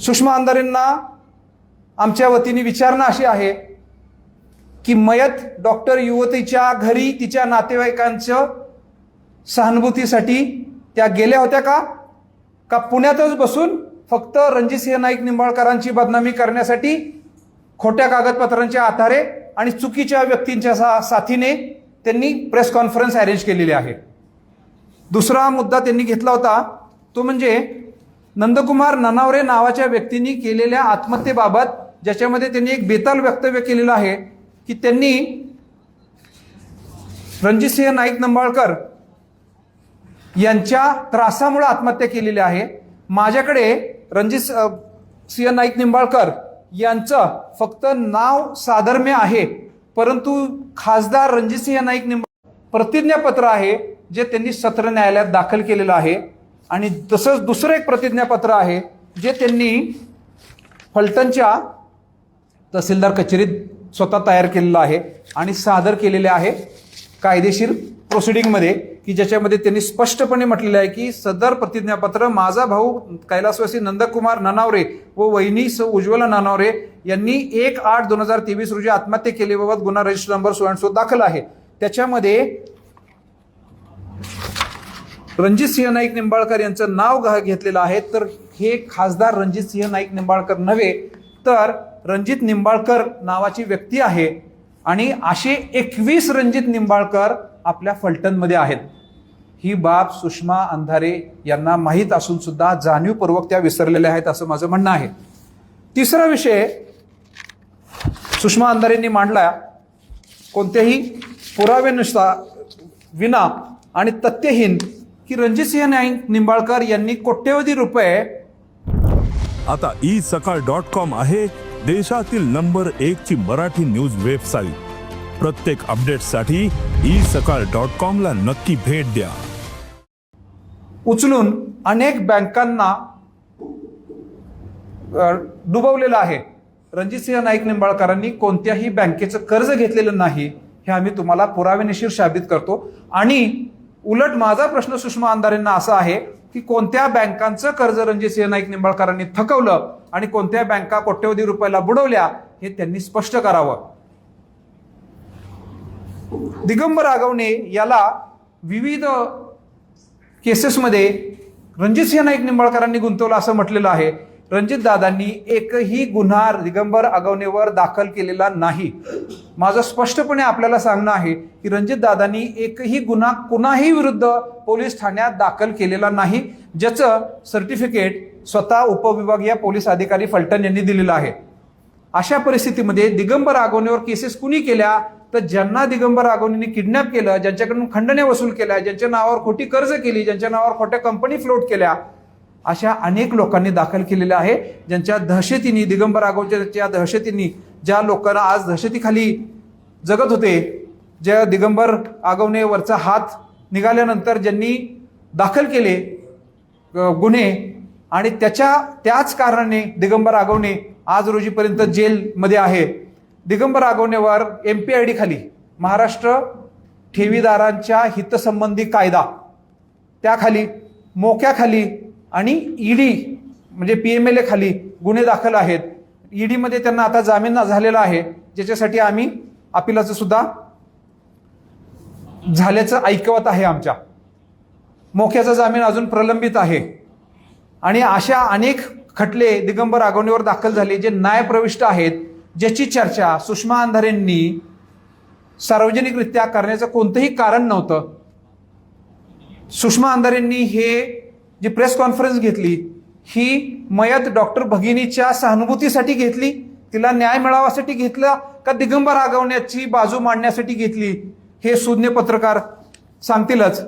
सुषमा अंधारेंना आमच्या वतीने विचारणा अशी आहे की मयत डॉक्टर युवतीच्या घरी तिच्या नातेवाईकांचं सहानुभूतीसाठी त्या गेल्या होत्या का? का पुण्यातच बसून फक्त रणजितसिंह नाईक निंबाळकरांची बदनामी करण्यासाठी खोट्या कागदपत्रांच्या आधारे आणि चुकीच्या व्यक्तींच्या सा साथीने त्यांनी प्रेस कॉन्फरन्स अरेंज केलेली आहे. दुसरा मुद्दा त्यांनी घेतला होता तो म्हणजे नंदकुमार ननावरे नावाच्या व्यक्तींनी केलेल्या आत्महत्येबाबत ज्याच्यामध्ये त्यांनी एक बेताल वक्तव्य केलेलं आहे की त्यांनी रणजितसिंह नाईक निंबाळकर यांच्या त्रासामुळे आत्महत्या केलेली आहे. माझ्याकडे रणजित सिंह नाईक निंबाळकर यांचं फक्त नाव साधर्म्य आहे परंतु खासदार रणजितसिंह नाईक निंबाळ प्रतिज्ञापत्र आहे जे त्यांनी सत्र न्यायालयात दाखल केलेलं आहे. आणि तसंच दुसरं एक प्रतिज्ञापत्र आहे जे त्यांनी फलटणच्या तहसीलदार कचेरीत स्वतः तयार केलेलं आहे आणि सादर केलेले आहे कायदेशीर प्रोसिडिंगमध्ये की ज्याच्यामध्ये त्यांनी स्पष्टपणे म्हटलेलं आहे की सदर प्रतिज्ञापत्र माझा भाऊ कैलासवासी नंदकुमार ननावरे व वहिनी स उज्ज्वला ननावरे यांनी एक आठ दोन हजार तेवीस रोजी आत्महत्या केल्याबाबत गुन्हा रजिस्टर नंबर सोळा दाखल आहे. त्याच्यामध्ये रणजित सिंह नाईक निंबाळकर यांचं नाव घेतलेलं आहे. तर हे खासदार रणजित सिंह नाईक निंबाळकर नव्हे तर रणजित निंबाळकर नावाची व्यक्ती आहे आणि असे एकवीस रणजित निंबाळकर आपल्या फलटणमध्ये आहेत. ही बाब सुषमा अंधारे यांना माहीत असून सुद्धा जाणीवपूर्वक त्या विसरलेल्या आहेत असं माझं म्हणणं आहे. तिसरा विषय सुषमा अंधारेंनी मांडला कोणत्याही पुराव्यानुसार विना आणि तथ्यहीन की रणजितसिंह नाईक निंबाळकर यांनी कोट्यवधी रुपये आता ई सकाळ डॉट कॉम आहे देशातील नंबर एक ची मराठी न्यूज वेबसाईट. प्रत्येक अपडेटसाठी ई सकाळ डॉट कॉम ला नक्की भेट द्या. उचलून अनेक बँकांना डुबवलेलं आहे. रणजितसिंह नाईक निंबाळकरांनी कोणत्याही बँकेचं कर्ज घेतलेलं नाही हे आम्ही तुम्हाला पुरावेनिशीर साबित करतो. आणि उलट माझा प्रश्न सुषमा अंधारेंना असा आहे की कोणत्या बँकांचं कर्ज रणजित सिंह नाईक निंबाळकरांनी थकवलं आणि कोणत्या बँका कोट्यवधी रुपयाला बुडवल्या हे त्यांनी स्पष्ट करावं? दिगंबर आगवणे याला विविध केसेसमध्ये रणजित सिंह नाईक निंबाळकरांनी गुंतवलं असं म्हटलेलं आहे. रणजित दादांनी एकही गुन्हा दिगंबर आगवणेवर दाखल केलेला नाही. माझं स्पष्टपणे आपल्याला सांगणं आहे की रणजित दादांनी एकही गुन्हा कुणाही विरुद्ध पोलीस ठाण्यात दाखल केलेला नाही ज्याचं सर्टिफिकेट स्वतः उपविभागीय पोलीस अधिकारी फलटण यांनी दिलेलं आहे. अशा परिस्थितीमध्ये दिगंबर आगवणेवर केसेस कुणी केल्या? तर ज्यांना दिगंबर आगवणीने किडनॅप केलं ज्यांच्याकडून खंडने वसूल केल्या ज्यांच्या नावावर खोटी कर्ज केली ज्यांच्या नावावर खोट्या कंपनी फ्लोट केल्या अशा अनेक लोकांनी दाखल केलेल्या आहे ज्यांच्या दहशतीने दिगंबर आगवच्या दहशतींनी ज्या लोकांना आज दहशतीखाली जगत होते ज्या दिगंबर आगवणेवरचा हात निघाल्यानंतर ज्यांनी दाखल केले गुन्हे आणि त्याच्या त्याच कारणाने दिगंबर आगवणे आज रोजीपर्यंत जेलमध्ये आहे. दिगंबर आगवणेवर एम पी आय डी खाली महाराष्ट्र ठेवीदारांच्या हितसंबंधी कायदा त्याखाली मोक्याखाली आणि ईडी म्हणजे पी एम एल ए खाली गुन्हे दाखल आहेत. ईडीमध्ये त्यांना आता जामीन झालेला आहे. ज्याच्यासाठी आम्ही अपिलाचं सुद्धा झाल्याचं ऐकवत आहे आमच्या. मोक्याचा जामीन अजून प्रलंबित आहे. आणि अशा अनेक खटले दिगंबर आगवणीवर दाखल झाले जे न्यायप्रविष्ट आहेत ज्याची चर्चा सुषमा अंधारेंनी सार्वजनिकरित्या करण्याचं कोणतंही कारण नव्हतं. सुषमा अंधारेंनी हे जी प्रेस कॉन्फरन्स घेतली ही मयत डॉक्टर भगिनीच्या सहानुभूतीसाठी घेतली तिला न्याय मिळावासाठी घेतला का दिगंबर आगवण्याची बाजू मांडण्यासाठी घेतली हे सुज्ञ पत्रकार सांगतीलच.